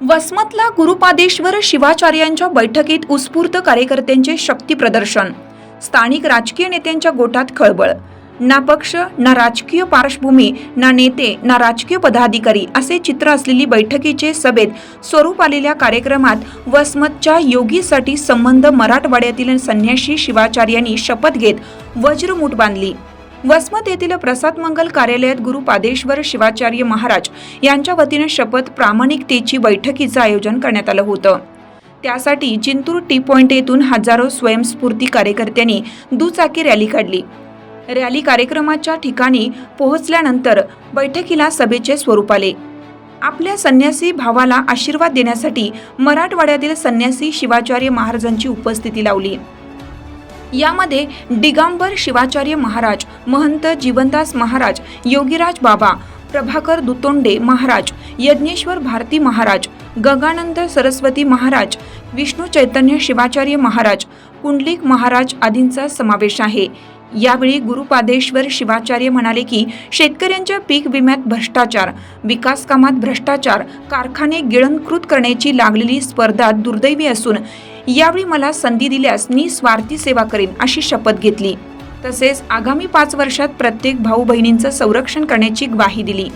वसमतला गुरुपादेश्वर शिवाचार्यांच्या बैठकीत उत्स्फूर्त कार्यकर्त्यांचे शक्ती प्रदर्शन. स्थानिक राजकीय नेत्यांच्या गोटात खळबळ. ना पक्ष ना राजकीय पार्श्वभूमी ना नेते ना राजकीय पदाधिकारी असे चित्र असलेली बैठकीचे सभेत स्वरूप आलेल्या कार्यक्रमात वसमतच्या योगीसाठी संबंध मराठवाड्यातील संन्याशी शिवाचार्यांनी शपथ घेत वज्रमूठ बांधली. वसमत येथील प्रसाद मंगल कार्यालयात गुरु पादेश्वर शिवाचार्य महाराज यांच्या वतीने शपथ प्रामाणिकतेची बैठकीचं आयोजन करण्यात आलं होतं. त्यासाठी जिंतूर टी पॉइंट येथून हजारो स्वयंस्फूर्ती कार्यकर्त्यांनी दुचाकी रॅली काढली. रॅली कार्यक्रमाच्या ठिकाणी पोहोचल्यानंतर बैठकीला सभेचे स्वरूप आले. आपल्या संन्यासी भावाला आशीर्वाद देण्यासाठी मराठवाड्यातील संन्यासी शिवाचार्य महाराजांची उपस्थिती लावली. यामध्ये दिगांबर शिवाचार्य महाराज महंत जीवनदास महाराज योगीराज बाबा प्रभाकर दुतोंडे महाराज यज्ञेश्वर भारती महाराज गगानंद सरस्वती महाराज विष्णू चैतन्य शिवाचार्य महाराज कुंडलिक महाराज आदींचा समावेश आहे. यावेळी गुरुपादेश्वर शिवाचार्य म्हणाले की शेतकऱ्यांच्या पीक विम्यात भ्रष्टाचार विकास कामात भ्रष्टाचार कारखाने गिळंकृत करण्याची लागलेली स्पर्धा दुर्दैवी असून यावेळी मला संधी दिल्यास मी स्वार्थी सेवा करेन अशी शपथ घेतली. तसेच आगामी पाच वर्षात प्रत्येक भाऊ बहिणींचं संरक्षण करण्याची ग्वाही दिली.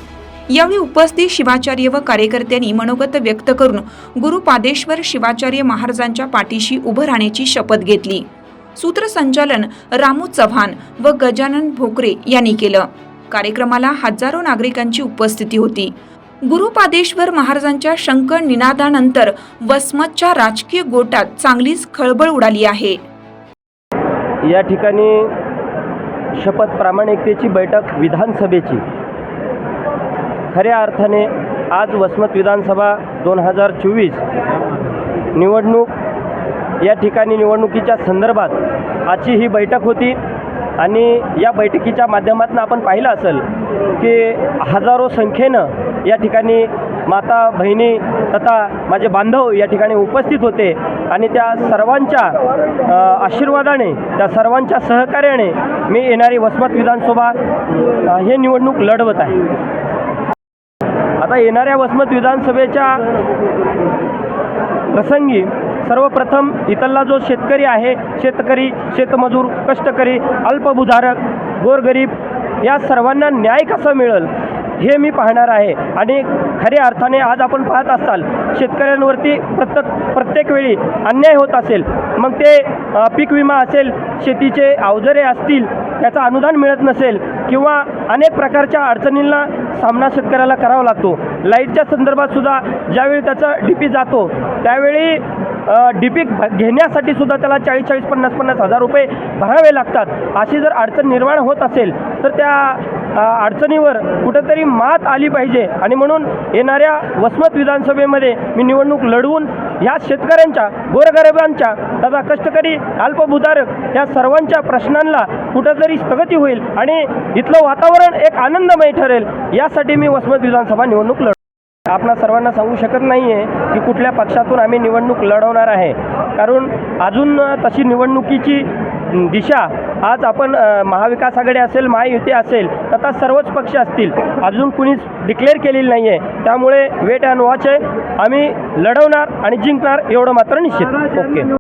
यावेळी उपस्थित शिवाचार्य व कार्यकर्त्यांनी मनोगत व्यक्त करून गुरुपादेश्वर शिवाचार्य महाराजांच्या पाठीशी उभं राहण्याची शपथ घेतली. सूत्रसंचालन रामू चव्हाण व गजानन भोकरे यांनी केलं. कार्यक्रमाला हजारो नागरिकांची उपस्थिती होती. गुरुपादेश्वर महाराजांच्या शंख निनादानंतर वसमतच्या राजकीय गोटात चांगलीच खळबळ उडाली आहे. या ठिकाणी शपथ प्रामाणिकतेची बैठक विधानसभेची. खऱ्या अर्थाने आज वसमत विधानसभा दोन हजार चोवीस निवडणूक या ठिकाणी निवडणुकीच्या संदर्भात आजची ही बैठक होती. आणि या बैठकीच्या माध्यमातून आपण पाहिलं असेल की हजारो संख्येनं या ठिकाणी माता बहिणी तथा माझे बांधव या ठिकाणी उपस्थित होते आणि त्या सर्वांच्या आशीर्वादाने त्या सर्वांच्या सहकार्याने मी येणारी वसमत विधानसभा हे निवडणूक लढवत आहे. आता येणाऱ्या वसमत विधानसभेच्या प्रसंगी सर्वप्रथम इथला जो शेतकरी आहे शेतकरी शेतमजूर कष्टकरी अल्पभूधारक गोरगरीब या सर्वांना न्याय कसा मिळेल हे मी पाहणार आहे. आणि खऱ्या अर्थाने आज आपण पाहत असाल शेतकऱ्यांवरती प्रत्येक प्रत्येक वेळी अन्याय होत असेल मग ते पीक विमा असेल शेतीचे अवजरे असतील त्याचं अनुदान मिळत नसेल किंवा अनेक प्रकारच्या अडचणींना सामना शेतकऱ्याला करावा लागतो. लाईटच्या संदर्भात सुद्धा ज्यावेळी त्याचा डी पी जातो त्यावेळी डी पी घेण्यासाठी सुद्धा त्याला चाळीस चाळीस पन्नास पन्नास हजार रुपये भरावे लागतात. अशी जर अडचण निर्माण होत असेल तर त्या अडचणीवर कुठंतरी मात आली पाहिजे. आणि म्हणून येणाऱ्या वसमत विधानसभेमध्ये मी निवडणूक लढवून या शेतकऱ्यांच्या गोरगरिबांच्या तथा कष्टकरी अल्पभूधारक या सर्वांच्या प्रश्नांना कुठंतरी स्थगती होईल आणि इथलं वातावरण एक आनंदमय ठरेल. यासाठी मी वसमत विधानसभा निवडणूक लढ आपणा सर्वांना सांगू शकत नाही आहे की कुठल्या पक्षातून आम्ही निवडणूक लढवणार आहे. कारण अजून तशी निवडणुकीची दिशा आज आपण महाविकास आघाडी असेल महायुती असेल तथा सर्वच पक्ष असतील. अजून कुणीच डिक्लेअर केलेली नाही आहे त्यामुळे वेट अँड वॉच आहे. आम्ही लढवणार आणि जिंकणार एवढं मात्र निश्चित. ओके.